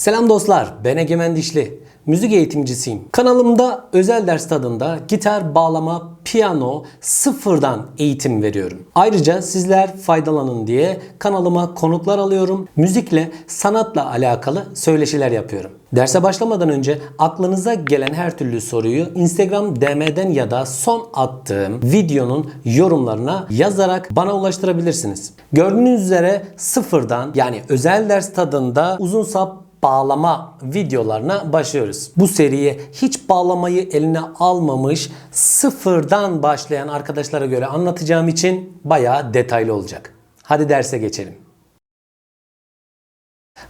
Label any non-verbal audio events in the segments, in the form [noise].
Selam dostlar, ben Egemen Dişli. Müzik eğitimcisiyim. Kanalımda özel ders tadında gitar, bağlama, piyano sıfırdan eğitim veriyorum. Ayrıca sizler faydalanın diye kanalıma konuklar alıyorum. Müzikle, sanatla alakalı söyleşiler yapıyorum. Derse başlamadan önce aklınıza gelen her türlü soruyu Instagram DM'den ya da son attığım videonun yorumlarına yazarak bana ulaştırabilirsiniz. Gördüğünüz üzere sıfırdan yani özel ders tadında uzun sap bağlama videolarına başlıyoruz. Bu seriye hiç bağlamayı eline almamış, sıfırdan başlayan arkadaşlara göre anlatacağım için bayağı detaylı olacak. Hadi derse geçelim.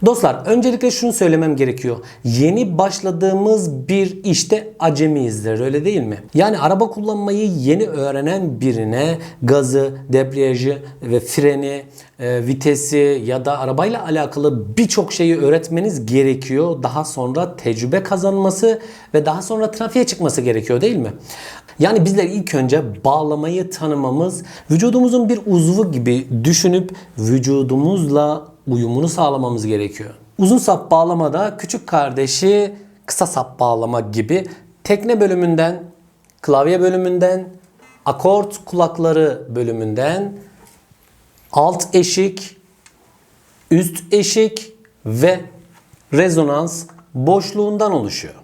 Dostlar öncelikle şunu söylemem gerekiyor. Yeni başladığımız bir işte acemiyizdir öyle değil mi? Yani araba kullanmayı yeni öğrenen birine gazı, debriyajı ve freni, e, vitesi ya da arabayla alakalı birçok şeyi öğretmeniz gerekiyor. Daha sonra tecrübe kazanması ve daha sonra trafiğe çıkması gerekiyor değil mi? Yani bizler ilk önce bağlamayı tanımamız, vücudumuzun bir uzvu gibi düşünüp vücudumuzla uyumunu sağlamamız gerekiyor. Uzun sap bağlamada küçük kardeşi kısa sap bağlama gibi tekne bölümünden, klavye bölümünden, akort kulakları bölümünden, alt eşik, üst eşik ve rezonans boşluğundan oluşuyor.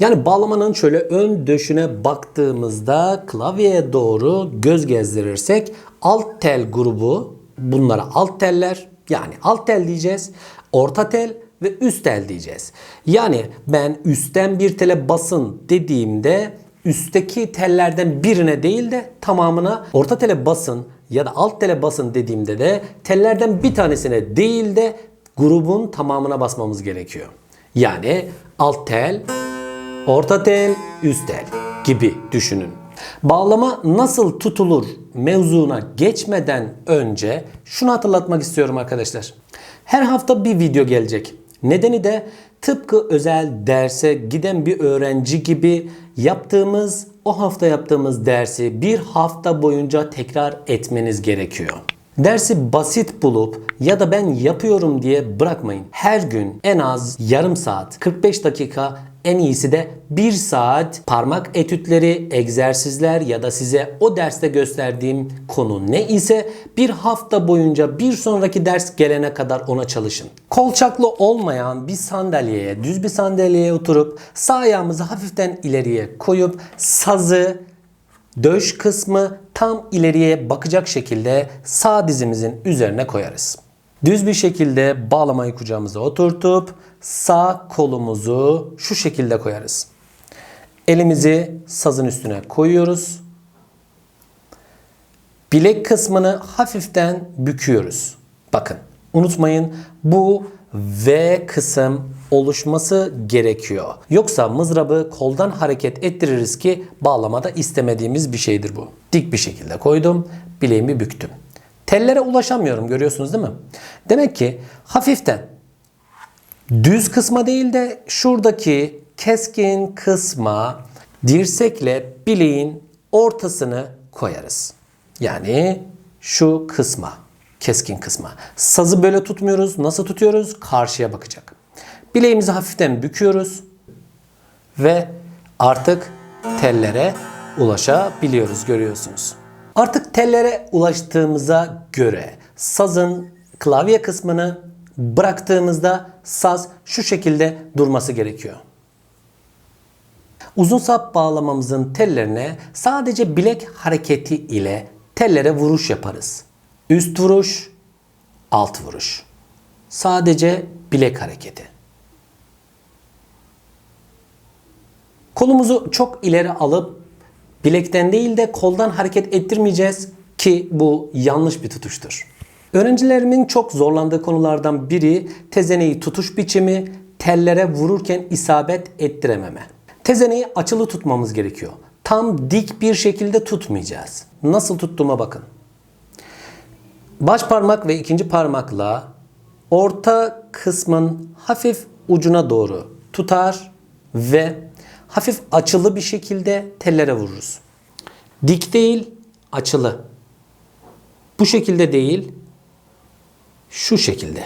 Yani bağlamanın şöyle ön döşüne baktığımızda klavyeye doğru göz gezdirirsek alt tel grubu bunlara alt teller yani alt tel diyeceğiz, orta tel ve üst tel diyeceğiz. Yani ben üstten bir tele basın dediğimde üstteki tellerden birine değil de tamamına orta tele basın ya da alt tele basın dediğimde de tellerden bir tanesine değil de grubun tamamına basmamız gerekiyor. Yani alt tel, orta tel, üst tel gibi düşünün. Bağlama nasıl tutulur mevzuna geçmeden önce şunu hatırlatmak istiyorum arkadaşlar. Her hafta bir video gelecek. Nedeni de tıpkı özel derse giden bir öğrenci gibi yaptığımız o hafta yaptığımız dersi bir hafta boyunca tekrar etmeniz gerekiyor. Dersi basit bulup ya da ben yapıyorum diye bırakmayın. Her gün en az yarım saat, 45 dakika en iyisi de 1 saat parmak etütleri, egzersizler ya da size o derste gösterdiğim konu ne ise bir hafta boyunca bir sonraki ders gelene kadar ona çalışın. Kolçaklı olmayan bir sandalyeye, düz bir sandalyeye oturup sağ ayağımızı hafiften ileriye koyup sazı döş kısmı tam ileriye bakacak şekilde sağ dizimizin üzerine koyarız. Düz bir şekilde bağlamayı kucağımıza oturtup sağ kolumuzu şu şekilde koyarız. Elimizi sazın üstüne koyuyoruz. Bilek kısmını hafiften büküyoruz. Bakın unutmayın bu V kısım oluşması gerekiyor. Yoksa mızrabı koldan hareket ettiririz ki bağlamada istemediğimiz bir şeydir bu. Dik bir şekilde koydum, bileğimi büktüm. Tellere ulaşamıyorum görüyorsunuz değil mi? Demek ki hafiften düz kısma değil de şuradaki keskin kısma dirsekle bileğin ortasını koyarız. Yani şu kısma, keskin kısma. Sazı böyle tutmuyoruz. Nasıl tutuyoruz? Karşıya bakacak. Bileğimizi hafiften büküyoruz ve artık tellere ulaşabiliyoruz görüyorsunuz. Artık tellere ulaştığımıza göre sazın klavye kısmını bıraktığımızda saz şu şekilde durması gerekiyor. Uzun sap bağlamamızın tellerine sadece bilek hareketi ile tellere vuruş yaparız. Üst vuruş, alt vuruş. Sadece bilek hareketi. Kolumuzu çok ileri alıp bilekten değil de koldan hareket ettirmeyeceğiz ki bu yanlış bir tutuştur. Öğrencilerimin çok zorlandığı konulardan biri tezeneyi tutuş biçimi, tellere vururken isabet ettirememe. Tezeneyi açılı tutmamız gerekiyor. Tam dik bir şekilde tutmayacağız. Nasıl tuttuğuma bakın. Baş parmak ve ikinci parmakla orta kısmın hafif ucuna doğru tutar ve hafif açılı bir şekilde tellere vururuz. Dik değil, açılı. Bu şekilde değil, şu şekilde.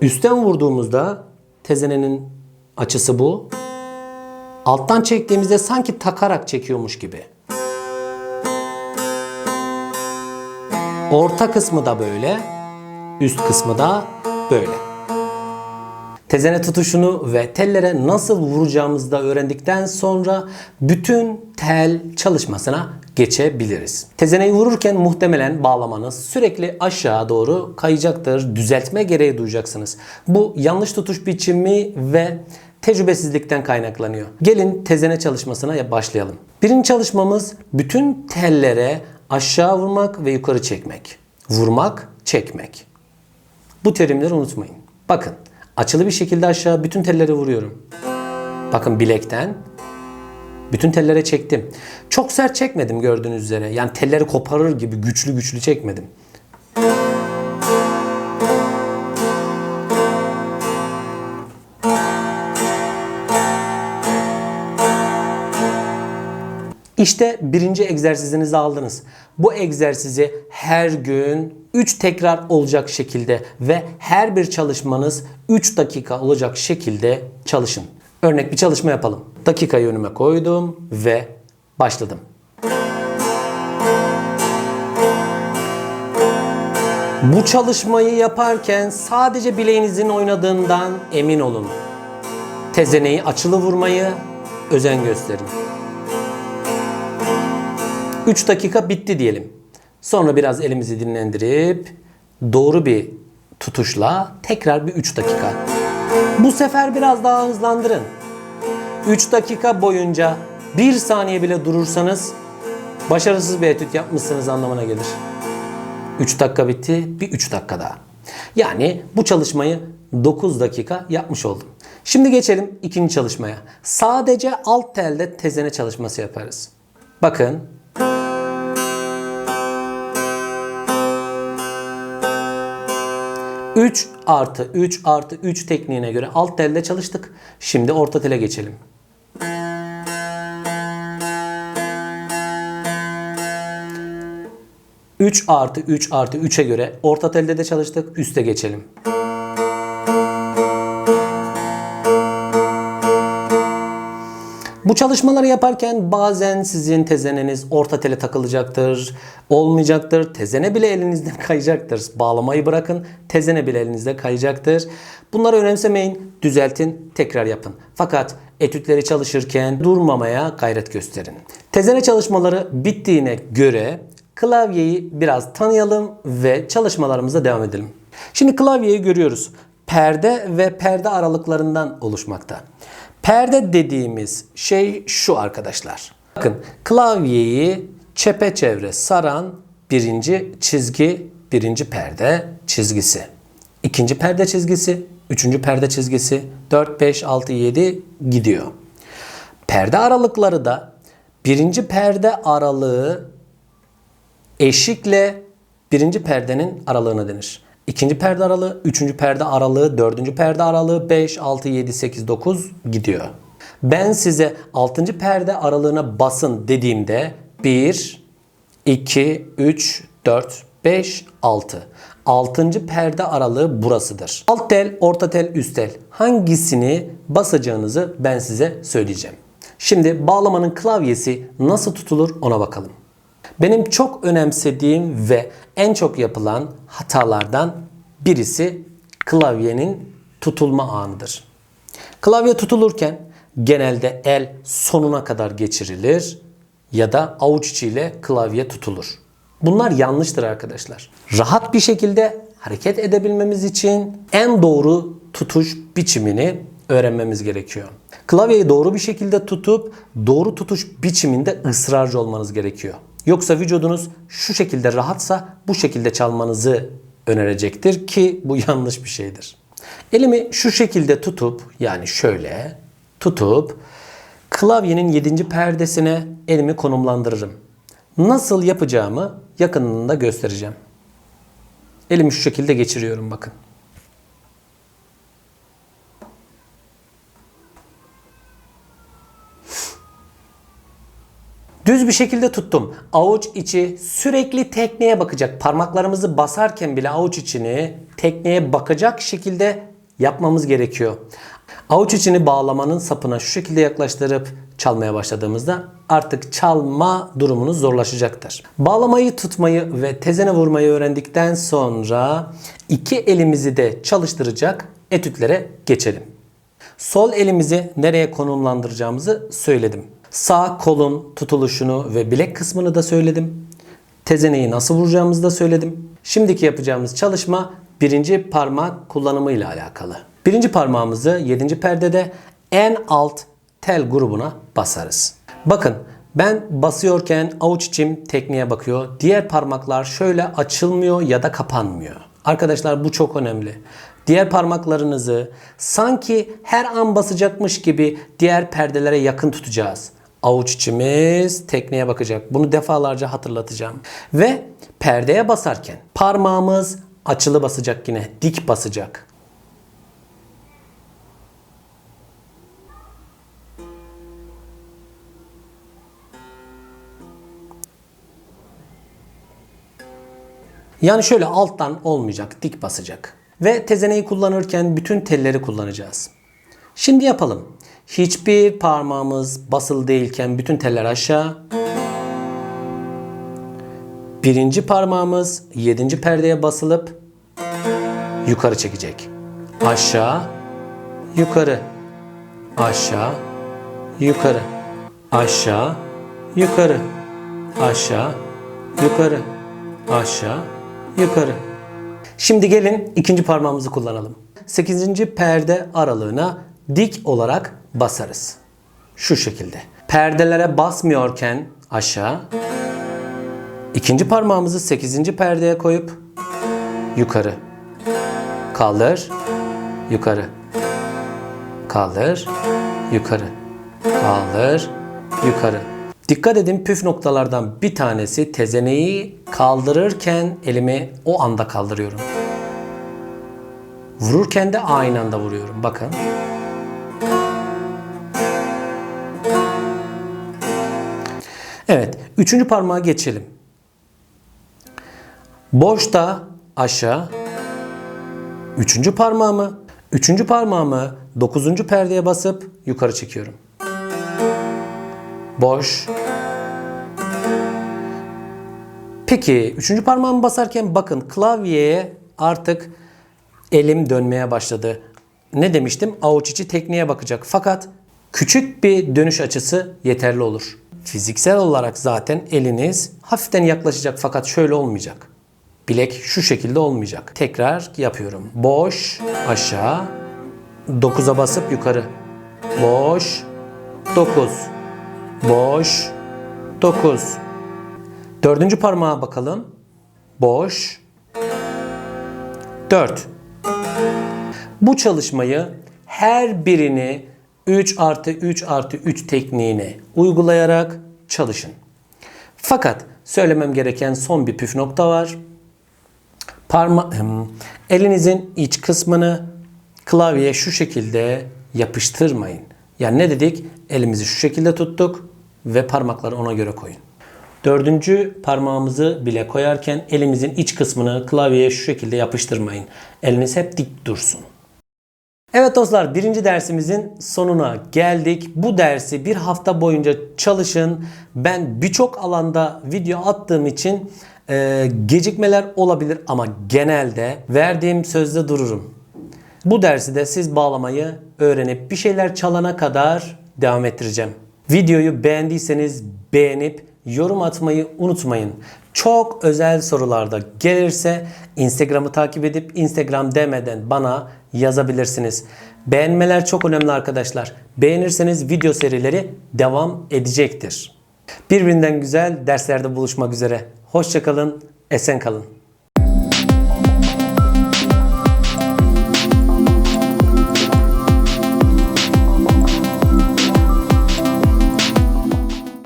Üstten vurduğumuzda tezenenin açısı bu. Alttan çektiğimizde sanki takarak çekiyormuş gibi. Orta kısmı da böyle. Üst kısmı da böyle. Tezene tutuşunu ve tellere nasıl vuracağımızı da öğrendikten sonra bütün tel çalışmasına geçebiliriz. Tezeneyi vururken muhtemelen bağlamanız sürekli aşağı doğru kayacaktır. Düzeltme gereği duyacaksınız. Bu yanlış tutuş biçimi ve tecrübesizlikten kaynaklanıyor. Gelin tezene çalışmasına başlayalım. Birinci çalışmamız bütün tellere aşağı vurmak ve yukarı çekmek. Vurmak, çekmek. Bu terimleri unutmayın. Bakın açılı bir şekilde aşağı bütün telleri vuruyorum. Bakın bilekten bütün tellere çektim. Çok sert çekmedim gördüğünüz üzere. Yani telleri koparır gibi güçlü güçlü çekmedim. İşte birinci egzersizinizi aldınız. Bu egzersizi her gün 3 tekrar olacak şekilde ve her bir çalışmanız 3 dakika olacak şekilde çalışın. Örnek bir çalışma yapalım. Dakikayı önüme koydum ve başladım. Bu çalışmayı yaparken sadece bileğinizin oynadığından emin olun. Tezeneyi açılı vurmayı özen gösterin. 3 dakika bitti diyelim. Sonra biraz elimizi dinlendirip doğru bir tutuşla tekrar bir 3 dakika. Bu sefer biraz daha hızlandırın. 3 dakika boyunca 1 saniye bile durursanız başarısız bir etüt yapmışsınız anlamına gelir. 3 dakika bitti, bir 3 dakika daha. Yani bu çalışmayı 9 dakika yapmış oldum. Şimdi geçelim ikinci çalışmaya. Sadece alt telde tezene çalışması yaparız. Bakın 3 artı 3 artı 3 tekniğine göre alt telde çalıştık. Şimdi orta tele geçelim. Üç artı 3 artı 3'e göre orta telde de çalıştık. Üste geçelim. Bu çalışmaları yaparken bazen sizin tezeneniz orta tele takılacaktır, olmayacaktır. Tezene bile elinizden [laughs] kayacaktır. Bağlamayı bırakın, tezene bile elinizde kayacaktır. Bunları önemsemeyin, düzeltin, tekrar yapın. Fakat etütleri çalışırken durmamaya gayret gösterin. Tezene çalışmaları bittiğine göre klavyeyi biraz tanıyalım ve çalışmalarımıza devam edelim. Şimdi klavyeyi görüyoruz. Perde ve perde aralıklarından oluşmakta. Perde dediğimiz şey şu arkadaşlar. Bakın klavyeyi çepeçevre saran birinci çizgi, birinci perde çizgisi. ikinci perde çizgisi, üçüncü perde çizgisi, 4, 5, 6, 7 gidiyor. Perde aralıkları da birinci perde aralığı eşikle birinci perdenin aralığına denir. İkinci perde aralığı, üçüncü perde aralığı, dördüncü perde aralığı 5, 6, 7, 8, 9 gidiyor. Ben size altıncı perde aralığına basın dediğimde 1, 2, 3, 4, 5, 6. Altıncı perde aralığı burasıdır. Alt tel, orta tel, üst tel. Hangisini basacağınızı ben size söyleyeceğim. Şimdi bağlamanın klavyesi nasıl tutulur ona bakalım. Benim çok önemsediğim ve en çok yapılan hatalardan birisi klavyenin tutulma anıdır. Klavye tutulurken genelde el sonuna kadar geçirilir ya da avuç içiyle klavye tutulur. Bunlar yanlıştır arkadaşlar. Rahat bir şekilde hareket edebilmemiz için en doğru tutuş biçimini öğrenmemiz gerekiyor. Klavyeyi doğru bir şekilde tutup doğru tutuş biçiminde ısrarcı olmanız gerekiyor. Yoksa vücudunuz şu şekilde rahatsa bu şekilde çalmanızı önerecektir ki bu [laughs] yanlış bir şeydir. Elimi şu şekilde tutup yani şöyle tutup klavyenin 7. perdesine elimi konumlandırırım. Nasıl yapacağımı yakınında göstereceğim. Elimi şu şekilde geçiriyorum bakın. Düz bir şekilde tuttum. Avuç içi sürekli tekneye bakacak. Parmaklarımızı basarken bile avuç içini tekneye bakacak şekilde yapmamız gerekiyor. Avuç içini bağlamanın sapına şu şekilde yaklaştırıp çalmaya başladığımızda artık çalma durumunuz zorlaşacaktır. Bağlamayı tutmayı ve tezene vurmayı öğrendikten sonra iki elimizi de çalıştıracak etütlere geçelim. Sol elimizi nereye konumlandıracağımızı söyledim. Sağ kolun tutuluşunu ve bilek kısmını da söyledim. Tezeneyi nasıl vuracağımızı da söyledim. Şimdiki yapacağımız çalışma birinci parmak kullanımı ile alakalı. Birinci parmağımızı 7. perdede en alt tel grubuna basarız. Bakın ben basıyorken avuç içim tekniğe bakıyor. Diğer parmaklar şöyle açılmıyor ya da kapanmıyor. Arkadaşlar bu çok önemli. Diğer parmaklarınızı sanki her an basacakmış gibi diğer perdelere yakın tutacağız. Avuç içimiz tekneye bakacak. Bunu defalarca hatırlatacağım. Ve perdeye basarken parmağımız açılı basacak yine. Dik basacak. Yani şöyle alttan olmayacak, dik basacak. Ve tezeneyi kullanırken bütün telleri kullanacağız. Şimdi yapalım. Hiçbir parmağımız basılı değilken bütün teller aşağı. Birinci parmağımız yedinci perdeye basılıp yukarı çekecek. Aşağı, yukarı, aşağı, yukarı, aşağı, yukarı, aşağı, yukarı, aşağı, yukarı. Şimdi gelin ikinci parmağımızı kullanalım. 8. perde aralığına dik olarak basarız. Şu şekilde. Perdelere basmıyorken aşağı. ikinci parmağımızı 8. perdeye koyup yukarı. Kaldır. Yukarı. Kaldır. Yukarı. Kaldır. Yukarı. Dikkat edin püf noktalardan bir tanesi tezeneyi kaldırırken elimi o anda kaldırıyorum. Vururken de aynı anda vuruyorum. Bakın. Evet. Üçüncü parmağa geçelim. Boşta aşağı. Üçüncü parmağımı, üçüncü parmağımı dokuzuncu perdeye basıp yukarı çekiyorum. Boş. Peki üçüncü parmağımı basarken bakın klavyeye artık elim dönmeye başladı. Ne demiştim? Avuç içi tekniğe bakacak. Fakat küçük bir dönüş açısı yeterli olur. Fiziksel olarak zaten eliniz hafiften yaklaşacak fakat şöyle olmayacak. Bilek şu şekilde olmayacak. Tekrar yapıyorum. Boş, aşağı, 9'a basıp yukarı. Boş, 9. Boş, 9. Dördüncü parmağa bakalım. Boş, 4. Bu çalışmayı her birini 3 artı 3 artı 3 tekniğine uygulayarak çalışın. Fakat söylemem gereken son bir püf nokta var. Parma elinizin iç kısmını klavyeye şu şekilde yapıştırmayın. Yani ne dedik? Elimizi şu şekilde tuttuk ve parmakları ona göre koyun. Dördüncü parmağımızı bile koyarken elimizin iç kısmını klavyeye şu şekilde yapıştırmayın. Eliniz hep dik dursun. Evet dostlar birinci dersimizin sonuna geldik. Bu dersi bir hafta boyunca çalışın. Ben birçok alanda video attığım için e, gecikmeler olabilir ama genelde verdiğim sözde dururum. Bu dersi de siz bağlamayı öğrenip bir şeyler çalana kadar devam ettireceğim. Videoyu beğendiyseniz beğenip yorum atmayı unutmayın. Çok özel sorularda gelirse Instagram'ı takip edip Instagram demeden bana yazabilirsiniz. Beğenmeler çok önemli arkadaşlar. Beğenirseniz video serileri devam edecektir. Birbirinden güzel derslerde buluşmak üzere. Hoşçakalın, esen kalın.